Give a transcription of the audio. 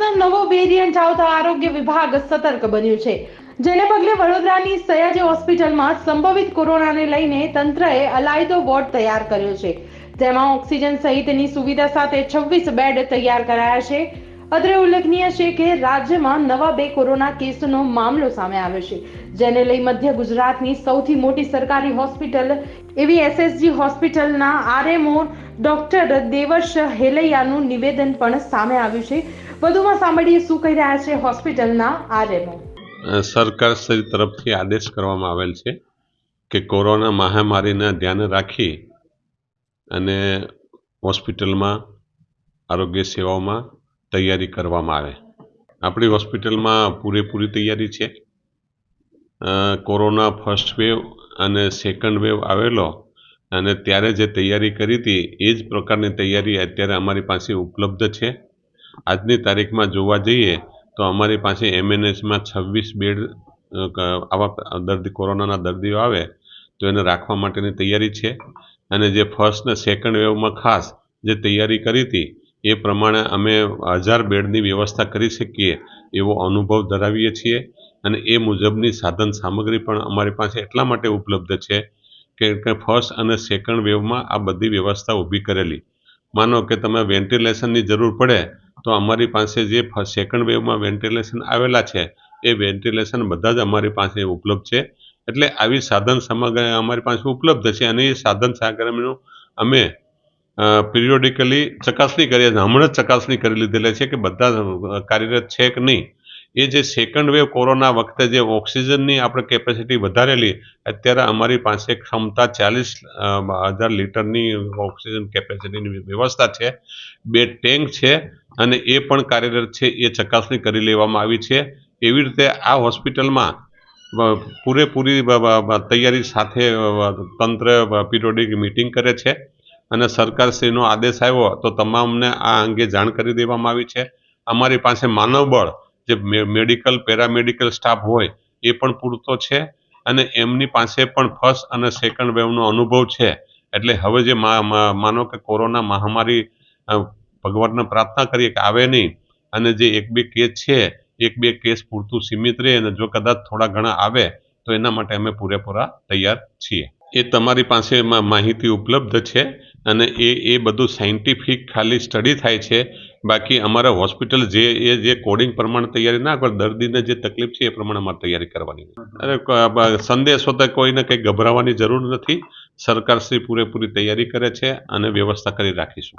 વાયરસનો નવો વેરિયન્ટ આવતા આરોગ્ય વિભાગ સતર્ક બન્યું છે. જેને પગલે વડોદરાની સયાજી હોસ્પિટલમાં સંભવિત કોરોનાને લઈને તંત્રએ અલાયદો વોર્ડ તૈયાર કર્યો છે. તેમાં ઓક્સિજન સહિતની સુવિધા સાથે છવ્વીસ બેડ તૈયાર કરાયા છે. અત્રે ઉલ્લેખનીય છે કે રાજ્યમાં નવા બે કોરોના કેસનો મામલો સામે આવ્યો છે, જેને લઈ મધ્ય ગુજરાતની સૌથી મોટી સરકારી હોસ્પિટલ એવી એસએસજી હોસ્પિટલના આરએમઓ ડોક્ટર દેવર્ષ હેલૈયાનું નિવેદન પણ સામે આવ્યું છે. વધુમાં સાંભળીએ શું કહી રહ્યા છે હોસ્પિટલના આરએમઓ. સરકાર શ્રી તરફથી આદેશ કરવામાં આવેલ છે કે કોરોના મહામારીને ધ્યાને રાખી અને હોસ્પિટલમાં આરોગ્ય સેવાઓમાં તૈયારી કરવામાં આવે. આપણી હોસ્પિટલમાં પૂરેપૂરી તૈયારી છે. કોરોના ફર્સ્ટ વેવ અને સેકન્ડ વેવ આવેલો અને ત્યારે જે તૈયારી કરી હતી એ જ પ્રકારની તૈયારી અત્યારે અમારી પાસે ઉપલબ્ધ છે. આજની તારીખમાં જોવા જઈએ તો અમારી પાસે એમએનએસમાં છવ્વીસ બેડ આવા દર્દી, કોરોનાના દર્દીઓ આવે તો એને રાખવા માટેની તૈયારી છે. અને જે ફર્સ્ટ ને સેકન્ડ વેવમાં ખાસ જે તૈયારી કરી હતી, એ પ્રમાણે અમે હજાર બેડની વ્યવસ્થા કરી શકીએ એવો અનુભવ ધરાવીએ છીએ. અને એ મુજબની સાધન સામગ્રી પણ અમારી પાસે એટલા માટે ઉપલબ્ધ છે કે ફર્સ્ટ અને સેકન્ડ વેવમાં આ બધી વ્યવસ્થા ઊભી કરેલી. માનો કે તમે વેન્ટિલેશનની જરૂર પડે તો અમારી પાસે જે સેકન્ડ વેવમાં વેન્ટિલેશન આવેલા છે, એ વેન્ટિલેશન બધા જ અમારી પાસે ઉપલબ્ધ છે. એટલે આવી સાધન સામગ્રી અમારી પાસે ઉપલબ્ધ છે અને એ સાધન સામગ્રીનું અમે પિરિયોડિકલી ચકાસણી કરીએ છીએ. હમણાં જ ચકાસણી કરી લીધેલી છે કે બધા કાર્યરત છે કે નહીં. એ જે સેકન્ડ વેવ કોરોના વખતે જે ઓક્સિજનની આપણે કેપેસિટી વધારેલી, અત્યારે અમારી પાસે ક્ષમતા ચાલીસ હજાર લીટરની ઓક્સિજન કેપેસિટીની વ્યવસ્થા છે. બે ટેન્ક છે અને એ પણ કાર્યરત છે, એ ચકાસણી કરી લેવામાં આવી છે. એવી રીતે આ હોસ્પિટલમાં પૂરેપૂરી તૈયારી સાથે તંત્ર પીરિયોડિક મિટિંગ કરે છે અને સરકારશ્રીનો આદેશ આવ્યો તો તમામને આ અંગે જાણ કરી દેવામાં આવી છે. અમારી પાસે માનવબળ જે મેડિકલ, પેરામેડિકલ સ્ટાફ હોય, એ પણ પૂરતો છે અને એમની પાસે પણ ફર્સ્ટ અને સેકન્ડ વેવનો અનુભવ છે. એટલે હવે જે માનો કે કોરોના મહામારી ભગવાનને પ્રાર્થના કરીએ કે આવે નહીં. અને જે એક બે કેસ છે, એક બે કેસ પૂરતું સીમિત રહે અને જો કદાચ થોડા ઘણા આવે, તો એના માટે અમે પૂરેપૂરા તૈયાર છીએ. એ તમારી પાસે માહિતી ઉપલબ્ધ છે અને એ એ બધું સાયન્ટિફિક ખાલી સ્ટડી થાય છે. બાકી અમારા હોસ્પિટલ જે, એ જે કોડિંગ પ્રમાણે તૈયારી ના કરે, દર્દીને જે તકલીફ છે એ પ્રમાણે અમારે તૈયારી કરવાની અરે સંદેશો તો કોઈને કંઈ ગભરાવાની જરૂર નથી. સરકારશ્રી પૂરેપૂરી તૈયારી કરે છે અને વ્યવસ્થા કરી રાખીશું.